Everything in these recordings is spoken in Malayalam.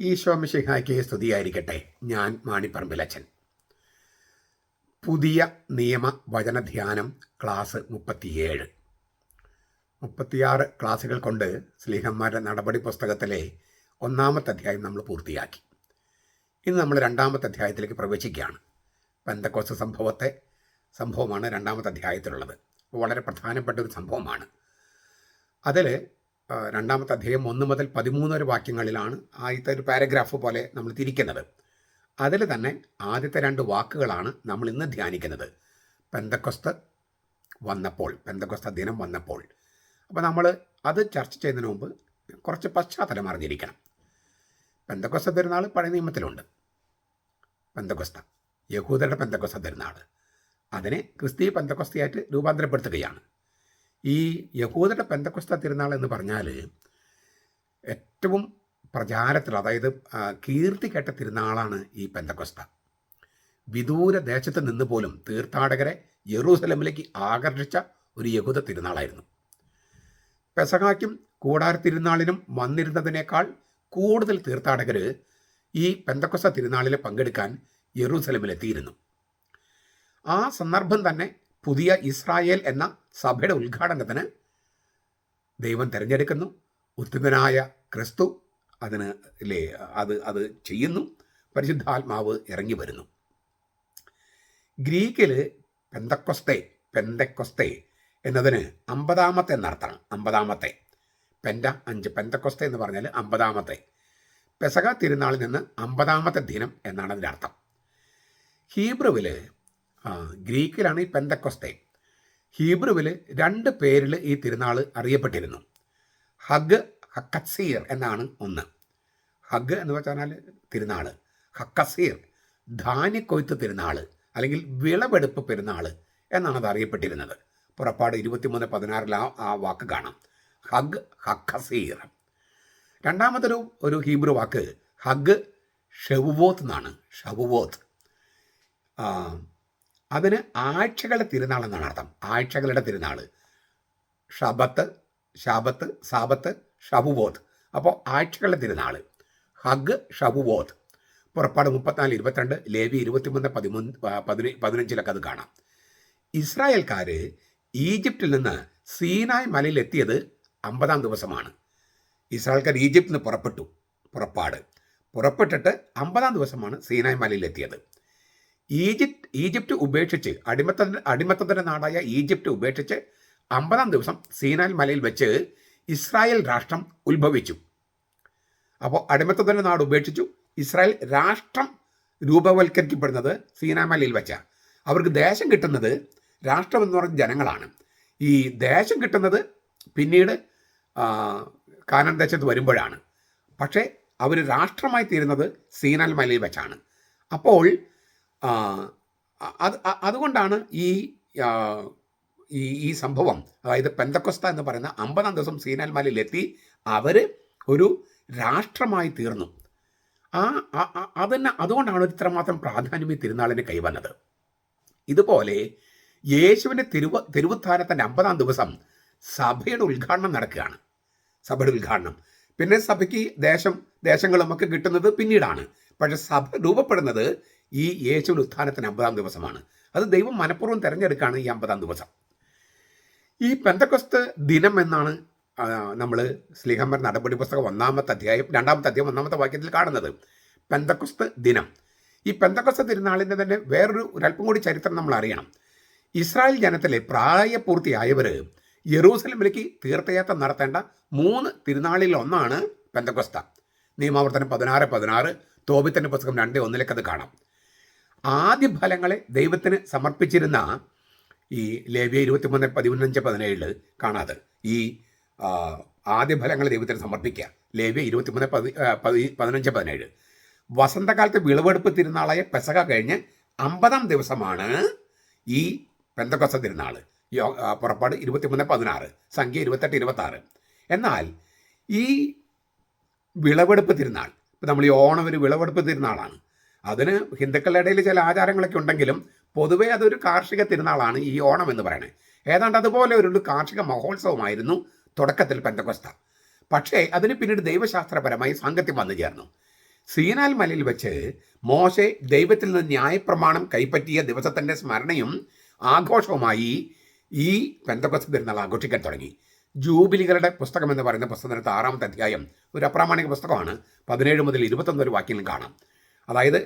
ഈശോ മിശിഹായ്ക്ക് സ്തുതിയായിരിക്കട്ടെ. ഞാൻ മാണിപ്പറമ്പിലച്ചൻ പുതിയ നിയമ വചനധ്യാനം ക്ലാസ് മുപ്പത്തിയേഴ്. മുപ്പത്തിയാറ് ക്ലാസ്സുകൾ കൊണ്ട് സ്ലീഹന്മാരുടെ നടപടി പുസ്തകത്തിലെ ഒന്നാമത്തെ അധ്യായം നമ്മൾ പൂർത്തിയാക്കി. ഇന്ന് നമ്മൾ രണ്ടാമത്തെ അധ്യായത്തിലേക്ക് പ്രവേശിക്കുകയാണ്. പെന്തക്കോസ് സംഭവത്തെ സംഭവമാണ് രണ്ടാമത്തെ അധ്യായത്തിലുള്ളത്. വളരെ പ്രധാനപ്പെട്ട ഒരു സംഭവമാണ്. അതിൽ രണ്ടാമത്തെ അധ്യായം ഒന്ന് മുതൽ പതിമൂന്ന് വരെ വാക്യങ്ങളിലാണ് ആദ്യത്തെ ഒരു പാരഗ്രാഫ് പോലെ നമ്മൾ തിരിക്കുന്നത്. അതിൽ തന്നെ ആദ്യത്തെ രണ്ട് വാക്കുകളാണ് നമ്മൾ ഇന്ന് ധ്യാനിക്കുന്നത്. പെന്തക്കൊസ്ത് വന്നപ്പോൾ പെന്തക്കൊസ്ത ദിനം വന്നപ്പോൾ. അപ്പോൾ നമ്മൾ അത് ചർച്ച ചെയ്യുന്നതിന് മുമ്പ് കുറച്ച് പശ്ചാത്തലം അറിഞ്ഞിരിക്കണം. പെന്തക്കൊസ്ത പെരുന്നാൾ പഴയ നിയമത്തിലുണ്ട്. പെന്തക്കൊസ്ത യഹൂദരുടെ പെന്തക്കൊസ്ത പെരുന്നാൾ. അതിനെ ക്രിസ്തീയ പെന്തക്കൊസ്തയായിട്ട് രൂപാന്തരപ്പെടുത്തുകയാണ്. ഈ യഹൂദരുടെ പെന്തക്കുസ്ത തിരുനാൾ എന്ന് പറഞ്ഞാൽ ഏറ്റവും പ്രചാരത്തിൽ അതായത് കീർത്തി കേട്ട തിരുനാളാണ് ഈ പെന്തക്കുസ്ത. വിദൂര ദേശത്ത് നിന്ന് പോലും തീർത്ഥാടകരെ യെറൂസലമിലേക്ക് ആകർഷിച്ച ഒരു യഹൂദ തിരുനാളായിരുന്നു. പെസഹാക്കും കൂടാര തിരുനാളിനും വന്നിരുന്നതിനേക്കാൾ കൂടുതൽ തീർത്ഥാടകർ ഈ പെന്തക്കുസ തിരുനാളിൽ പങ്കെടുക്കാൻ യെറൂസലമിലെത്തിയിരുന്നു. ആ സന്ദർഭം തന്നെ പുതിയ ഇസ്രായേൽ എന്ന സഭയുടെ ഉദ്ഘാടനത്തിന് ദൈവം തിരഞ്ഞെടുക്കുന്നു. ഉത്തമനായ ക്രിസ്തു അതിന് അല്ലേ അത് അത് ചെയ്യുന്നു. പരിശുദ്ധാത്മാവ് ഇറങ്ങി വരുന്നു. ഗ്രീക്കിൽ പെന്തക്കൊസ്തേ പെന്തക്കൊസ്തേ എന്നതിന് അമ്പതാമത്തെ എന്നർത്ഥമാണ്. അമ്പതാമത്തെ. പെൻഡ അഞ്ച്. പെന്തക്കൊസ്തെ എന്ന് പറഞ്ഞാൽ അമ്പതാമത്തെ. പെസക തിരുനാളിൽ നിന്ന് അമ്പതാമത്തെ ദിനം എന്നാണ് അതിന്റെ അർത്ഥം. ഹീബ്രുവിൽ ഗ്രീക്കിലാണ് ഈ പെന്തക്കൊസ്തേ. ഹീബ്രുവിൽ രണ്ട് പേരിൽ ഈ തിരുനാൾ അറിയപ്പെട്ടിരുന്നു. ഹഗ് ഹക്കസീർ എന്നാണ് ഒന്ന്. ഹഗ് എന്ന് വെച്ചാൽ തിരുനാൾ ഹക്കസീർ ധാന്യക്കൊയ്ത്ത് തിരുനാൾ അല്ലെങ്കിൽ വിളവെടുപ്പ് പെരുന്നാൾ എന്നാണ് അത് അറിയപ്പെട്ടിരുന്നത്. പുറപ്പാട് ഇരുപത്തിമൂന്ന് പതിനാറിൽ ആ ആ വാക്ക് കാണാം. ഹഗ് ഹക്കസീർ. രണ്ടാമതൊരു ഒരു ഹീബ്രു വാക്ക് ഹഗ് ഷെവുവോത്ത് എന്നാണ്. ഷവുവോത്ത്. അതിന് ആഴ്ചകളുടെ തിരുനാൾ എന്നാണ് അർത്ഥം. ആഴ്ചകളുടെ തിരുനാൾ ഷബത്ത് ഷാബത്ത് സാബത്ത് ഷബുബോധ് അപ്പോൾ ആഴ്ചകളുടെ തിരുനാൾ ഹഗ് ഷബുബോധ് പുറപ്പാട് മുപ്പത്തിനാല് ഇരുപത്തിരണ്ട് ലേവി ഇരുപത്തിമൂന്ന് പതിമൂന്ന് പതിന പതിനഞ്ചിലൊക്കെ അത് കാണാം. ഇസ്രായേൽക്കാർ ഈജിപ്തിൽ നിന്ന് സീനായ് മലയിൽ എത്തിയത് അമ്പതാം ദിവസമാണ്. ഇസ്രായേൽക്കാർ ഈജിപ്തിൽ നിന്ന് പുറപ്പെട്ടു. പുറപ്പാട്. പുറപ്പെട്ടിട്ട് അമ്പതാം ദിവസമാണ് സീനായ് മലയിൽ എത്തിയത്. ഈജിപ്ത് ഈജിപ്റ്റ് ഉപേക്ഷിച്ച് അടിമത്ത അടിമത്തത്തിന്റെ നാടായ ഈജിപ്റ്റ് ഉപേക്ഷിച്ച് അമ്പതാം ദിവസം സീനാൽ മലയിൽ വെച്ച് ഇസ്രായേൽ രാഷ്ട്രം ഉത്ഭവിച്ചു. അപ്പോൾ അടിമത്തത്തിന്റെ നാട് ഉപേക്ഷിച്ചു. ഇസ്രായേൽ രാഷ്ട്രം രൂപവൽക്കരിക്കപ്പെടുന്നത് സീനായ് മലയിൽ വെച്ചാണ് അവർക്ക് ദേശം കിട്ടുന്നത് രാഷ്ട്രം എന്ന് പറഞ്ഞ ജനങ്ങളാണ്. ഈ ദേശം കിട്ടുന്നത് പിന്നീട് കാനൻ ദേശത്ത് വരുമ്പോഴാണ്. പക്ഷേ അവർ രാഷ്ട്രമായി തീരുന്നത് സീനാൽ മലയിൽ വെച്ചാണ്. അപ്പോൾ അത് അതുകൊണ്ടാണ് ഈ ഈ ഈ സംഭവം അതായത് പെന്തക്കൊസ്ത എന്ന് പറയുന്ന അമ്പതാം ദിവസം സീനാൽ മലയിലെത്തി അവർ ഒരു രാഷ്ട്രമായി തീർന്നു. ആ- അതന്നെ അതുകൊണ്ടാണ് ഇത്രമാത്രം പ്രാധാന്യം ഈ തിരുനാളിന് കൈവന്നത്. ഇതുപോലെ യേശുവിന്റെ തിരുവ തിരുവുത്ഥാനത്തിന്റെ അമ്പതാം ദിവസം സഭയുടെ ഉദ്ഘാടനം നടക്കുകയാണ്. സഭയുടെ ഉദ്ഘാടനം. പിന്നെ സഭയ്ക്ക് ദേശം ദേശങ്ങളും ഒക്കെ കിട്ടുന്നത് പിന്നീടാണ്. പക്ഷെ സഭ രൂപപ്പെടുന്നത് ഈ യേശുവിന്റെ ഉത്ഥാനത്തിന് അമ്പതാം ദിവസമാണ്. അത് ദൈവം മനഃപൂർവം തിരഞ്ഞെടുക്കുകയാണ് ഈ അമ്പതാം ദിവസം. ഈ പെന്തക്കൊസ്ത് ദിനം എന്നാണ് നമ്മൾ സ്ലിഹംബർ നടപടി പുസ്തകം ഒന്നാമത്തെ അധ്യായം രണ്ടാമത്തെ അധ്യായം ഒന്നാമത്തെ വാക്യത്തിൽ കാണുന്നത്. പെന്തക്കൊസ്ത് ദിനം. ഈ പെന്തക്കൊസ്ത് തിരുനാളിന്റെ തന്നെ വേറൊരു ഒരല്പം കൂടി ചരിത്രം നമ്മൾ അറിയണം. ഇസ്രായേൽ ജനത്തിലെ പ്രായപൂർത്തിയായവർ യെറൂസലമിലേക്ക് തീർത്ഥയാത്ര നടത്തേണ്ട മൂന്ന് തിരുനാളിൽ ഒന്നാണ് പെന്തക്കൊസ്ത. നിയമാവർത്തനം പതിനാറ് പതിനാറ് തോപിത്തന്റെ പുസ്തകം രണ്ട് ഒന്നിലേക്ക് അത് കാണാം. ആദ്യ ഫലങ്ങളെ ദൈവത്തിന് സമർപ്പിച്ചിരുന്ന ഈ ലേവ്യ ഇരുപത്തിമൂന്ന് പതിനഞ്ച് പതിനേഴിൽ കാണാതെ ഈ ആദ്യ ഫലങ്ങൾ ദൈവത്തിന് സമർപ്പിക്കുക. ലേവ്യ ഇരുപത്തിമൂന്ന് പതി പതി- പതിനഞ്ച് പതിനേഴ്. വസന്തകാലത്ത് വിളവെടുപ്പ് തിരുനാളായ പെസക കഴിഞ്ഞ് അമ്പതാം ദിവസമാണ് ഈ പെന്തക്കൊസ തിരുനാൾ യോ ഇരുപത്തി പുറപ്പാട് ഇരുപത്തിമൂന്ന് പതിനാറ് സംഖ്യ ഇരുപത്തെട്ട് ഇരുപത്താറ്. എന്നാൽ ഈ വിളവെടുപ്പ് തിരുനാൾ ഇപ്പം നമ്മൾ ഈ ഓണം ഒരു വിളവെടുപ്പ് തിരുനാളാണ്. അതിന് ഹിന്ദുക്കളുടെ ഇടയിൽ ചില ആചാരങ്ങളൊക്കെ ഉണ്ടെങ്കിലും പൊതുവേ അതൊരു കാർഷിക തിരുനാളാണ് ഈ ഓണം എന്ന് പറയുന്നത് ഏതാണ്ട് അതുപോലെ ഒരു കാർഷിക മഹോത്സവമായിരുന്നു തുടക്കത്തിൽ പെന്തക്കൊസ്ത. പക്ഷേ അതിന് പിന്നീട് ദൈവശാസ്ത്രപരമായി സാങ്കത്യം വന്നു ചേർന്നു. സീനാൽ മലയിൽ വെച്ച് മോശെ ദൈവത്തിൽ നിന്ന് ന്യായപ്രമാണം കൈപ്പറ്റിയ ദിവസത്തിന്റെ സ്മരണയും ആഘോഷവുമായി ഈ പെന്തകൊസ്ത തിരുനാൾ ആഘോഷിക്കാൻ തുടങ്ങി. ജൂബിലികളുടെ പുസ്തകം എന്ന് പറയുന്ന പുസ്തകത്തിനകത്ത് ആറാമത്തെ അധ്യായം ഒരു അപ്രാമാണിക പുസ്തകമാണ്. പതിനേഴ് മുതൽ ഇരുപത്തൊന്ന് വരെ വാക്യങ്ങളും കാണാം. അതായത്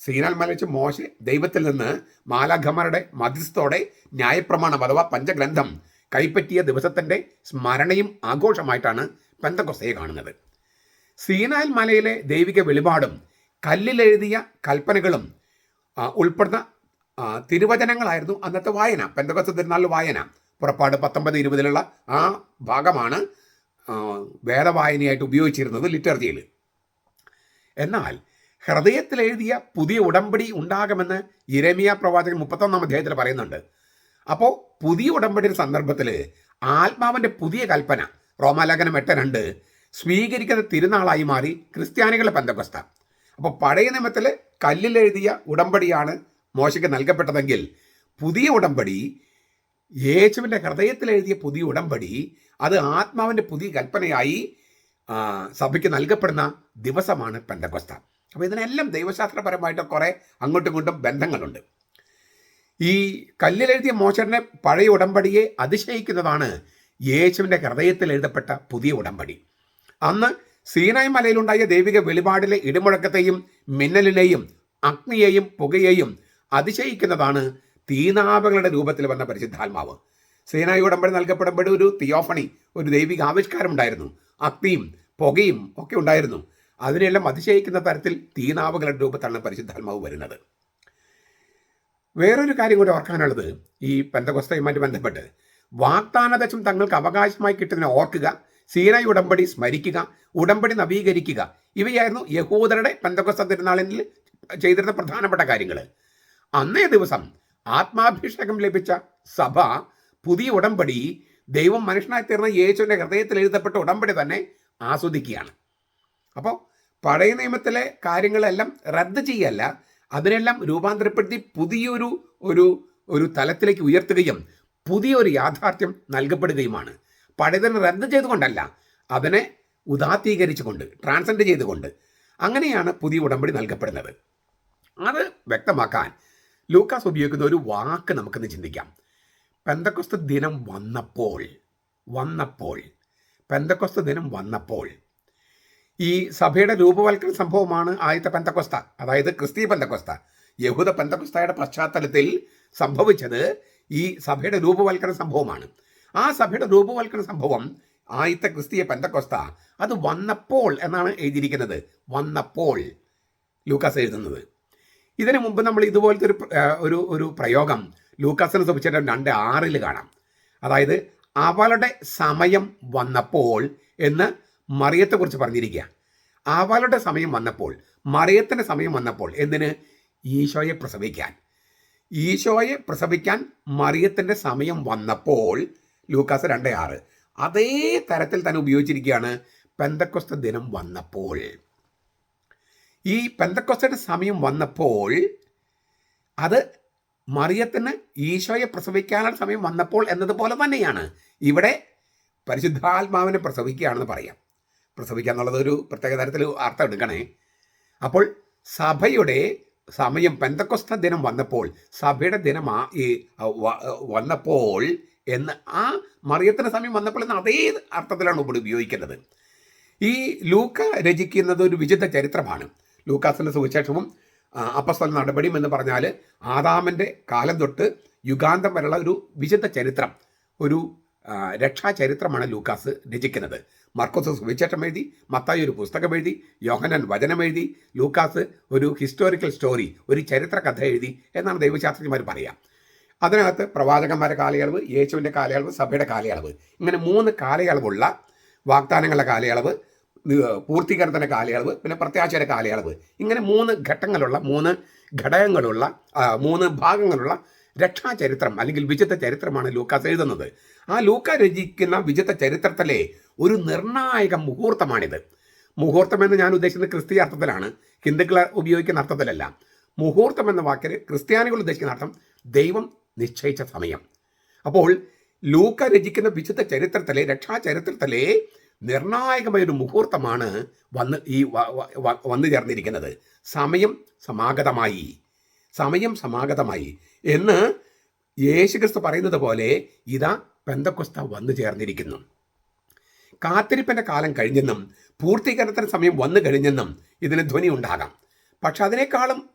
സീനാൽ മലച്ച് മോശെ ദൈവത്തിൽ നിന്ന് മാലാഖമാരുടെ മധ്യസ്ഥോടെ ന്യായപ്രമാണം അഥവാ പഞ്ചഗ്രന്ഥം കൈപ്പറ്റിയ ദിവസത്തിന്റെ സ്മരണയും ആഘോഷമായിട്ടാണ് പെന്തക്കൊസ്തയെ കാണുന്നത്. സീനാൽ മലയിലെ ദൈവിക വെളിപാടും കല്ലിലെഴുതിയ കൽപ്പനകളും ഉൾപ്പെടുന്ന തിരുവചനങ്ങളായിരുന്നു അന്നത്തെ വായന പെന്തകൊസ്ത തിരുനാളിൽ വായന. പുറപ്പാട് പത്തൊമ്പത് ഇരുപതിലുള്ള ആ ഭാഗമാണ് വേദവായനയായിട്ട് ഉപയോഗിച്ചിരുന്നത് ലിറ്റർജിയിൽ. എന്നാൽ ഹൃദയത്തിൽ എഴുതിയ പുതിയ ഉടമ്പടി ഉണ്ടാകുമെന്ന് ഇരമിയ പ്രവാചകൻ മുപ്പത്തൊന്നാം അധ്യായത്തിൽ പറയുന്നുണ്ട്. അപ്പോൾ പുതിയ ഉടമ്പടിയുടെ സന്ദർഭത്തിൽ ആത്മാവിന്റെ പുതിയ കൽപ്പന റോമാലേഖനം എട്ട് രണ്ട് സ്വീകരിക്കുന്ന തിരുനാളായി മാറി ക്രിസ്ത്യാനികളുടെ പെന്തക്കൊസ്ത അപ്പോൾ പഴയ നിയമത്തിൽ കല്ലിലെഴുതിയ ഉടമ്പടിയാണ് മോശയ്ക്ക് നൽകപ്പെട്ടതെങ്കിൽ പുതിയ ഉടമ്പടി യേശുവിന്റെ ഹൃദയത്തിൽ എഴുതിയ പുതിയ ഉടമ്പടി അത് ആത്മാവിന്റെ പുതിയ കൽപ്പനയായി സഭയ്ക്ക് നൽകപ്പെടുന്ന ദിവസമാണ് പെന്തക്കൊസ്ത അപ്പോൾ ഇതിനെല്ലാം ദൈവശാസ്ത്രപരമായിട്ട് കുറേ അങ്ങോട്ടും ഇങ്ങോട്ടും ബന്ധങ്ങളുണ്ട്. ഈ കല്ലിലെഴുതിയ മോശന്റെ പഴയ ഉടമ്പടിയെ അതിശയിക്കുന്നതാണ് യേശുവിന്റെ ഹൃദയത്തിൽ എഴുതപ്പെട്ട പുതിയ ഉടമ്പടി. അന്ന് സീനായ് മലയിലുണ്ടായ ദൈവിക വെളിപാടിലെ ഇടിമുഴക്കത്തെയും മിന്നലിനെയും അഗ്നിയെയും പുകയെയും അതിശയിക്കുന്നതാണ് തീനാവകളുടെ രൂപത്തിൽ വന്ന പരിശുദ്ധാത്മാവ്. സീനായ് ഉടമ്പടി നൽകപ്പെടുമ്പോഴും ഒരു തിയോഫണി ഒരു ദൈവിക ആവിഷ്കാരം ഉണ്ടായിരുന്നു. അഗ്നിയും പുകയും ഒക്കെ ഉണ്ടായിരുന്നു. അതിനെല്ലാം അതിശയിക്കുന്ന തരത്തിൽ തീനാവുകളുടെ രൂപത്തിലാണ് പരിശുദ്ധാത്മാവ് വരുന്നത്. വേറൊരു കാര്യം കൂടി ഓർക്കാനുള്ളത് ഈ പെന്തകൊസ്തയുമായിട്ട് ബന്ധപ്പെട്ട് വാഗ്ദാനദശം തങ്ങൾക്ക് അവകാശമായി കിട്ടുന്നതിനെ ഓർക്കുക സീനായി ഉടമ്പടി സ്മരിക്കുക ഉടമ്പടി നവീകരിക്കുക. ഇവയായിരുന്നു യഹൂദരുടെ പെന്തകൊസ്ത തിരുനാളിൽ ചെയ്തിരുന്ന പ്രധാനപ്പെട്ട കാര്യങ്ങൾ. അന്നേ ദിവസം ആത്മാഭിഷേകം ലഭിച്ച സഭ പുതിയ ഉടമ്പടി ദൈവം മനുഷ്യനായി തീർന്ന യേശുവിന്റെ ഹൃദയത്തിൽ എഴുതപ്പെട്ട ഉടമ്പടി തന്നെ ആസ്വദിക്കുകയാണ്. അപ്പോൾ പഴയ നിയമത്തിലെ കാര്യങ്ങളെല്ലാം റദ്ദ് ചെയ്യല്ല അതിനെല്ലാം രൂപാന്തരപ്പെടുത്തി പുതിയൊരു ഒരു ഒരു തലത്തിലേക്ക് ഉയർത്തുകയും പുതിയൊരു യാഥാർത്ഥ്യം നൽകപ്പെടുകയുമാണ്. പഴയതിനെ റദ്ദ് ചെയ്തുകൊണ്ടല്ല അതിനെ ഉദാത്തീകരിച്ചുകൊണ്ട് ട്രാൻസെൻഡ് ചെയ്തുകൊണ്ട് അങ്ങനെയാണ് പുതിയ ഉടമ്പടി നൽകപ്പെടുന്നത്. അത് വ്യക്തമാക്കാൻ ലൂക്കാസ് ഉപയോഗിക്കുന്ന ഒരു വാക്ക് നമുക്കിന്ന് ചിന്തിക്കാം. പെന്തക്കൊസ്ത ദിനം വന്നപ്പോൾ വന്നപ്പോൾ പെന്തക്കൊസ്ത ദിനം വന്നപ്പോൾ ഈ സഭയുടെ രൂപവൽക്കരണ സംഭവമാണ് ആദ്യത്തെ പെന്തക്കൊസ്ത അതായത് ക്രിസ്തീയ പെന്തക്കൊസ്ത. യഹൂദ പെന്തക്കൊസ്തയുടെ പശ്ചാത്തലത്തിൽ സംഭവിച്ചത് ഈ സഭയുടെ രൂപവൽക്കരണ സംഭവമാണ്. ആ സഭയുടെ രൂപവൽക്കരണ സംഭവം ആദ്യത്തെ ക്രിസ്തീയ പെന്തക്കൊസ്ത അത് വന്നപ്പോൾ എന്നാണ് എഴുതിയിരിക്കുന്നത്. വന്നപ്പോൾ ലൂക്കാസ് എഴുതുന്നത്. ഇതിനു മുമ്പ് നമ്മൾ ഇതുപോലത്തെ ഒരു ഒരു ഒരു പ്രയോഗം ലൂക്കാസിനെ സംബന്ധിച്ചിട്ട് രണ്ട് ആറിൽ കാണാം. അതായത് അവളുടെ സമയം വന്നപ്പോൾ എന്ന് മറിയത്തെക്കുറിച്ച് പറഞ്ഞിരിക്കുക. അവളുടെ സമയം വന്നപ്പോൾ മറിയത്തിന്റെ സമയം വന്നപ്പോൾ എന്തിന്? ഈശോയെ പ്രസവിക്കാൻ. ഈശോയെ പ്രസവിക്കാൻ മറിയത്തിന്റെ സമയം വന്നപ്പോൾ ലൂക്കാസ് രണ്ട് ആറ് അതേ തരത്തിൽ തന്നെ ഉപയോഗിച്ചിരിക്കുകയാണ് പെന്തക്കൊസ്ത ദിനം വന്നപ്പോൾ. ഈ പെന്തക്കൊസ്തയുടെ സമയം വന്നപ്പോൾ അത് മറിയത്തിന് ഈശോയെ പ്രസവിക്കാനുള്ള സമയം വന്നപ്പോൾ എന്നതുപോലെ തന്നെയാണ്. ഇവിടെ പരിശുദ്ധാത്മാവിനെ പ്രസവിക്കുകയാണെന്ന് പറയാം. പ്രസവിക്കുക എന്നുള്ളത് ഒരു പ്രത്യേക തരത്തിൽ അർത്ഥം എടുക്കണേ. അപ്പോൾ സഭയുടെ സമയം പെന്തക്കൊസ്ത ദിനം വന്നപ്പോൾ സഭയുടെ ദിനം ആ ഈ വന്നപ്പോൾ എന്ന് ആ മറിയത്തിന് സമയം വന്നപ്പോൾ എന്ന അതേ അർത്ഥത്തിലാണ് ഇവിടെ ഉപയോഗിക്കുന്നത്. ഈ ലൂക്ക രചിക്കുന്നത് ഒരു വിചിത്ര ചരിത്രമാണ്. ലൂക്കാസിന്റെ സുവിശേഷവും ആ, അപ്പസ്തല നടപടിയും എന്ന് പറഞ്ഞാൽ ആദാമന്റെ കാലം തൊട്ട് യുഗാന്തം വരെയുള്ള ഒരു വിചിത്ര ചരിത്രം ഒരു രക്ഷാ രക്ഷാചരിത്രമാണ് ലൂക്കാസ് രചിക്കുന്നത്. മർക്കോസ് സുവിശേഷം എഴുതി മത്തായി ഒരു പുസ്തകം എഴുതി യോഹനൻ വചനം എഴുതി ലൂക്കാസ് ഒരു ഹിസ്റ്റോറിക്കൽ സ്റ്റോറി ഒരു ചരിത്ര കഥ എഴുതി എന്നാണ് ദൈവശാസ്ത്രജ്ഞന്മാർ പറയാം അതിനകത്ത് പ്രവാചകന്മാരുടെ കാലയളവ് യേശുവിന്റെ കാലയളവ് സഭയുടെ കാലയളവ്. ഇങ്ങനെ മൂന്ന് കാലയളവുള്ള വാഗ്ദാനങ്ങളുടെ കാലയളവ് പൂർത്തീകരണത്തിന്റെ കാലയളവ് പിന്നെ പ്രത്യാശയുടെ കാലയളവ്. ഇങ്ങനെ മൂന്ന് ഘട്ടങ്ങളുള്ള മൂന്ന് ഘടകങ്ങളുള്ള മൂന്ന് ഭാഗങ്ങളുള്ള രക്ഷാചരിത്രം അല്ലെങ്കിൽ വിചിത്ര ചരിത്രമാണ് ലൂക്കാസ് എഴുതുന്നത്. ആ ലൂക്ക രചിക്കുന്ന വിചിത്ര ചരിത്രത്തിലെ ഒരു നിർണായക മുഹൂർത്തമാണിത്. മുഹൂർത്തം എന്ന് ഞാൻ ഉദ്ദേശിക്കുന്നത് ക്രിസ്തീയ അർത്ഥത്തിലാണ്. ഹിന്ദുക്കൾ ഉപയോഗിക്കുന്ന അർത്ഥത്തിലല്ല. മുഹൂർത്തം എന്ന വാക്കിന് ക്രിസ്ത്യാനികൾ ഉദ്ദേശിക്കുന്ന അർത്ഥം ദൈവം നിശ്ചയിച്ച സമയം. അപ്പോൾ ലൂക്ക രചിക്കുന്ന വിശുദ്ധ ചരിത്രത്തിലെ രക്ഷാചരിത്രത്തിലെ നിർണായകമായ ഒരു മുഹൂർത്തമാണ് വന്ന് ഈ വന്നു ചേർന്നിരിക്കുന്നത്. സമയം സമാഗതമായി. സമയം സമാഗതമായി. എന്ന് യേശുക്രിസ്തു പറയുന്നത് പോലെ ഇതാ പെന്തക്കൊസ്ത വന്നു ചേർന്നിരിക്കുന്നു. കാത്തിരിപ്പിന്റെ കാലം കഴിഞ്ഞെന്നും പൂർത്തീകരണത്തിന് സമയം വന്നു കഴിഞ്ഞെന്നും ഇതിന് ധ്വനി ഉണ്ടാകാം. പക്ഷെ അതിനേക്കാളും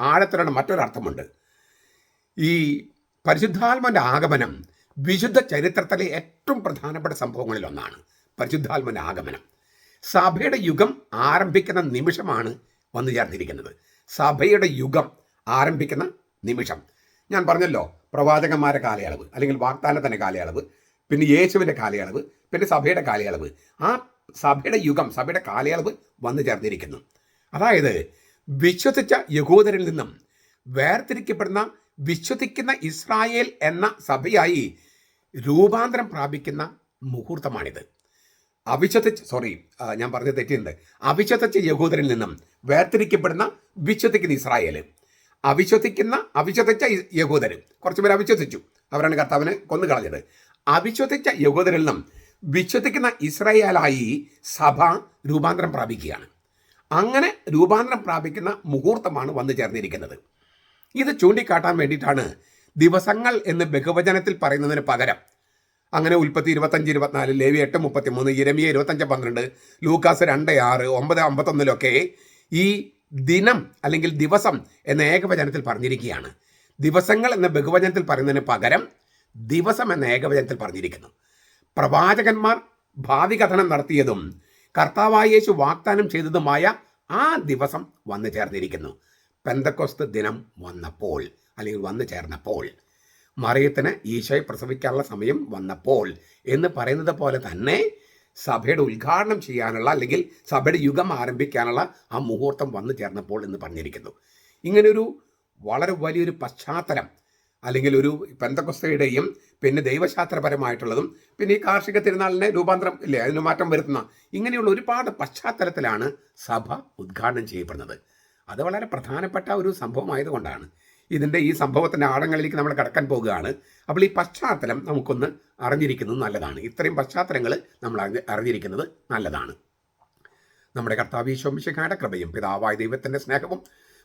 ആഴത്തിലുള്ള മറ്റൊരർത്ഥമുണ്ട്. ഈ പരിശുദ്ധാത്മന്റെ ആഗമനം വിശുദ്ധ ചരിത്രത്തിലെ ഏറ്റവും പ്രധാനപ്പെട്ട സംഭവങ്ങളിൽ ഒന്നാണ് പരിശുദ്ധാത്മന്റെ ആഗമനം. സഭയുടെ യുഗം ആരംഭിക്കുന്ന നിമിഷമാണ് വന്നു ചേർന്നിരിക്കുന്നത്. സഭയുടെ യുഗം ആരംഭിക്കുന്ന നിമിഷം. ഞാൻ പറഞ്ഞല്ലോ പ്രവാചകന്മാരുടെ കാലയളവ് അല്ലെങ്കിൽ വാഗ്ദാനത്തിന്റെ കാലയളവ് പിന്നെ യേശുവിന്റെ കാലയളവ് പിന്നെ സഭയുടെ കാലയളവ്. ആ സഭയുടെ യുഗം സഭയുടെ കാലയളവ് വന്നു ചേർന്നിരിക്കുന്നു. അതായത് വിശ്വസിച്ച യഹൂദരിൽ നിന്നും വേർതിരിക്കപ്പെടുന്ന വിശ്വസിക്കുന്ന ഇസ്രായേൽ എന്ന സഭയായി രൂപാന്തരം പ്രാപിക്കുന്ന മുഹൂർത്തമാണിത്. അവിശ്വസിച്ച് സോറി ഞാൻ പറഞ്ഞ തെറ്റിയുണ്ട് അവിശ്വസിച്ച യഹൂദരിൽ നിന്നും വേർതിരിക്കപ്പെടുന്ന വിശ്വസിക്കുന്ന ഇസ്രായേൽ. അവിശ്വസിക്കുന്ന അവിശ്വസിച്ച ഇ- കുറച്ചുപേർ അവിശ്വസിച്ചു. അവരാണ് കർത്താവിനെ കൊന്നു കളഞ്ഞത് അവിശ്വസിച്ച യഹൂദരിൽ നിന്നും വിശ്വസിക്കുന്ന ഇസ്രയേലായി സഭ രൂപാന്തരം പ്രാപിക്കുകയാണ്. അങ്ങനെ രൂപാന്തരം പ്രാപിക്കുന്ന മുഹൂർത്തമാണ് വന്നു ചേർന്നിരിക്കുന്നത്. ഇത് ചൂണ്ടിക്കാട്ടാൻ വേണ്ടിയിട്ടാണ് ദിവസങ്ങൾ എന്ന് ബഹുവചനത്തിൽ പറയുന്നതിന് പകരം. അങ്ങനെ ഉൽപ്പത്തി ഇരുപത്തഞ്ച് ഇരുപത്തിനാല് ലേവി എട്ട് മുപ്പത്തി മൂന്ന് ഇരമിയ ഇരുപത്തഞ്ച് പന്ത്രണ്ട് ലൂക്കാസ് രണ്ട് ആറ് ഒമ്പത് അമ്പത്തൊന്നിലൊക്കെ ഈ ദിനം അല്ലെങ്കിൽ ദിവസം എന്ന ഏകവചനത്തിൽ പറഞ്ഞിരിക്കുകയാണ്. ദിവസങ്ങൾ എന്ന ബഹുവചനത്തിൽ പറയുന്നതിന് പകരം ദിവസം എന്ന ഏകവചനത്തിൽ പറഞ്ഞിരിക്കുന്നു. പ്രവാചകന്മാർ ഭാവി കഥനം നടത്തിയതും കർത്താവായ യേശു വാഗ്ദാനം ചെയ്തതുമായ ആ ദിവസം വന്നു ചേർന്നിരിക്കുന്നു. പെന്തക്കോസ്ത് ദിനം വന്നപ്പോൾ അല്ലെങ്കിൽ വന്നു ചേർന്നപ്പോൾ മറിയത്തിന് ഈശോയെ പ്രസവിക്കാനുള്ള സമയം വന്നപ്പോൾ എന്ന് പറയുന്നത് പോലെ തന്നെ സഭയുടെ ഉദ്ഘാടനം ചെയ്യാനുള്ള അല്ലെങ്കിൽ സഭയുടെ യുഗം ആരംഭിക്കാനുള്ള ആ മുഹൂർത്തം വന്നു ചേർന്നപ്പോൾ എന്ന് പറഞ്ഞിരിക്കുന്നു. ഇങ്ങനൊരു വളരെ വലിയൊരു പശ്ചാത്തലം അല്ലെങ്കിൽ ഒരു പെന്തക്കുസ്തയുടെയും പിന്നെ ദൈവശാസ്ത്രപരമായിട്ടുള്ളതും പിന്നെ ഈ കാർഷിക തിരുനാളിനെ രൂപാന്തരം ഇല്ലേ അതിന് മാറ്റം വരുത്തുന്ന ഇങ്ങനെയുള്ള ഒരുപാട് പശ്ചാത്തലത്തിലാണ് സഭ ഉദ്ഘാടനം ചെയ്യപ്പെടുന്നത്. അത് വളരെ പ്രധാനപ്പെട്ട ഒരു സംഭവമായതുകൊണ്ടാണ്. ഇതിന്റെ ഈ സംഭവത്തിന്റെ ആഴങ്ങളിലേക്ക് നമ്മൾ കടക്കാൻ പോകുകയാണ് അപ്പോൾ ഈ പശ്ചാത്തലം നമുക്കൊന്ന് അറിഞ്ഞിരിക്കുന്നത് നല്ലതാണ്. ഇത്രയും പശ്ചാത്തലങ്ങൾ നമ്മൾ അറിഞ്ഞിരിക്കുന്നത് നല്ലതാണ്. നമ്മുടെ കർത്താവ് കർത്താവീശ്വംശിക്കാരുടെ കൃപയും പിതാവായ ദൈവത്തിന്റെ സ്നേഹവും